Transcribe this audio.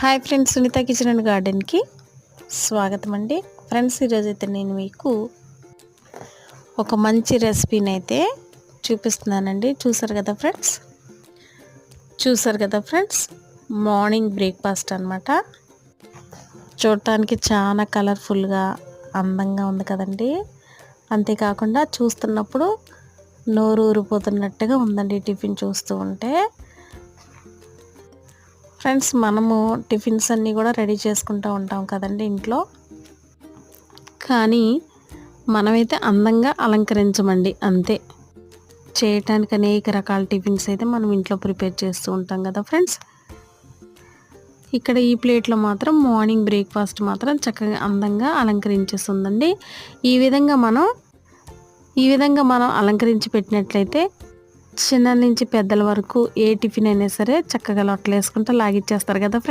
Hi friends Sunitha kitchen and గార్డెన్కి స్వాగతం అండి friends ఈరోజైతే నేను మీకు ఒక మంచి రెసిపీని అయితే చూపిస్తున్నానండి. చూసారు కదా ఫ్రెండ్స్? చూసారు కదా ఫ్రెండ్స్? మార్నింగ్ బ్రేక్ఫాస్ట్ అనమాట చూడటానికి చాలా కలర్ఫుల్గా అందంగా ఉంది కదండి. అంతేకాకుండా చూస్తున్నప్పుడు నోరు ఊరిపోతున్నట్టుగా ఉందండి టిఫిన్ చూస్తూ ఉంటే. ఫ్రెండ్స్ మనము టిఫిన్స్ అన్నీ కూడా రెడీ చేసుకుంటూ ఉంటాం కదండి ఇంట్లో. కానీ మనమైతే అందంగా అలంకరించమండి అంతే. చేయటానికి అనేక రకాల టిఫిన్స్ అయితే మనం ఇంట్లో ప్రిపేర్ చేస్తూ ఉంటాం కదా ఫ్రెండ్స్. ఇక్కడ ఈ ప్లేట్లో మాత్రం మార్నింగ్ బ్రేక్ఫాస్ట్ మాత్రం చక్కగా అందంగా అలంకరించేస్తుందండి. ఈ విధంగా మనం ఈ విధంగా మనం అలంకరించి పెట్టినట్లయితే చిన్న నుంచి పెద్దల వరకు ఏ టిఫిన్ అయినా సరే చక్కగా లొట్టలు వేసుకుంటూ లాగిచ్చేస్తారు కదా